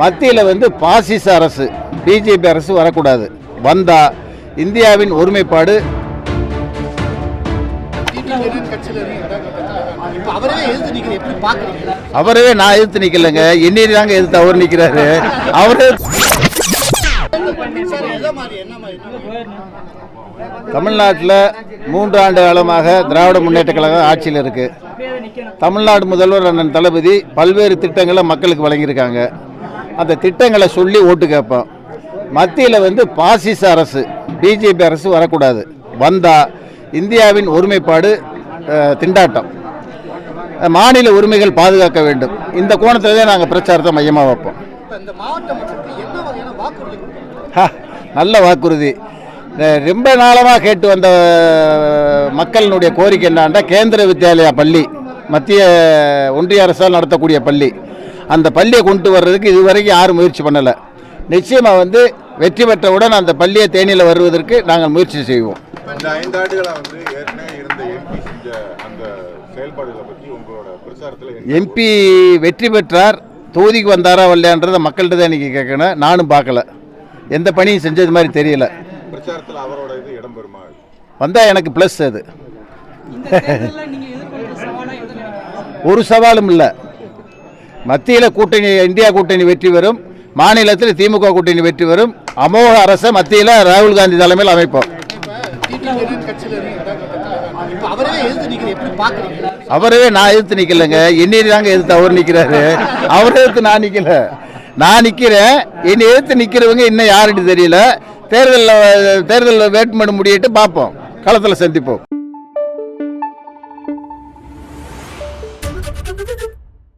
மத்தியில் வந்து பாசிச அரசு பிஜேபி அரசு வரக்கூடாது. வந்தா இந்தியாவின் ஒருமைப்பாடு அவரே அவரவே நான் எதிர்த்து நிக்கலங்க. என்னை தாங்க எதிர்த்து அவர் நிற்கிறாரு அவரே தமிழ்நாட்டில் மூன்று ஆண்டு காலமாக திராவிட முன்னேற்ற கழகம் ஆட்சியில் இருக்கு. தமிழ்நாடு முதல்வர் அண்ணன் தளபதி பல்வேறு திட்டங்களை மக்களுக்கு வழங்கியிருக்காங்க. அந்த திட்டங்களை சொல்லி ஓட்டு கேட்போம். மத்தியில் வந்து பாசிச அரசு பிஜேபி அரசு வரக்கூடாது. வந்தா இந்தியாவின் ஒருமைப்பாடு திண்டாட்டம். மாநில உரிமைகள் பாதுகாக்க வேண்டும். இந்த கோணத்தில் தான் நாங்கள் பிரச்சாரத்தை மையமாக வைப்போம். ஹா, நல்ல வாக்குறுதி. ரொம்ப நாளமாக கேட்டு வந்த மக்களினுடைய கோரிக்கை என்னன்னா கேந்திர வித்யாலயா பள்ளி மத்திய ஒன்றிய அரசால் நடத்தக்கூடிய பள்ளி. அந்த பள்ளியை கொண்டு வர்றதுக்கு இதுவரைக்கும் யாரும் முயற்சி பண்ணலை. நிச்சயமாக வந்து வெற்றி பெற்றவுடன் அந்த பள்ளியை தேனியில் வருவதற்கு நாங்கள் முயற்சி செய்வோம். இந்த ஐந்தாண்டுகளா வந்து ஏற்கனவே இருந்த எம்பி செஞ்ச அந்த செயல்பாடுகளை பத்தி உங்களோட பிரச்சாரத்துல என்ன? எம்பி வெற்றி பெற்றார் தொகுதிக்கு வந்தாரா வரலையான்றதை மக்கள்கிட்ட தான் இன்றைக்கி கேட்கணும். நானும் பார்க்கல. எந்த பணியும் செஞ்சது மாதிரி தெரியல. பிரச்சாரத்துல அவரோட இது வந்தால் எனக்கு ப்ளஸ் அது. ஒரு சவாலும் இல்லை. மத்தியில் கூட்டணி இந்தியா கூட்டணி வெற்றி பெறும். மாநிலத்தில் திமுக கூட்டணி வெற்றி பெறும். அமோக அரசை மத்தியில் ராகுல் காந்தி தலைமையில் அமைப்போம். அவரே நான் எதிர்த்து நிற்கலைங்க என்னை தாங்க எதிர்த்து அவர் நிற்கிறாரு அவரை எதிர்த்து நான் நிற்கல நான் நிற்கிறேன் என்னை எதிர்த்து நிற்கிறவங்க இன்னும் யாருன்னு தெரியல. தேர்தலில் தேர்தலில் வேட்புமனு முடியிட்டு பார்ப்போம். களத்தில் சந்திப்போம்.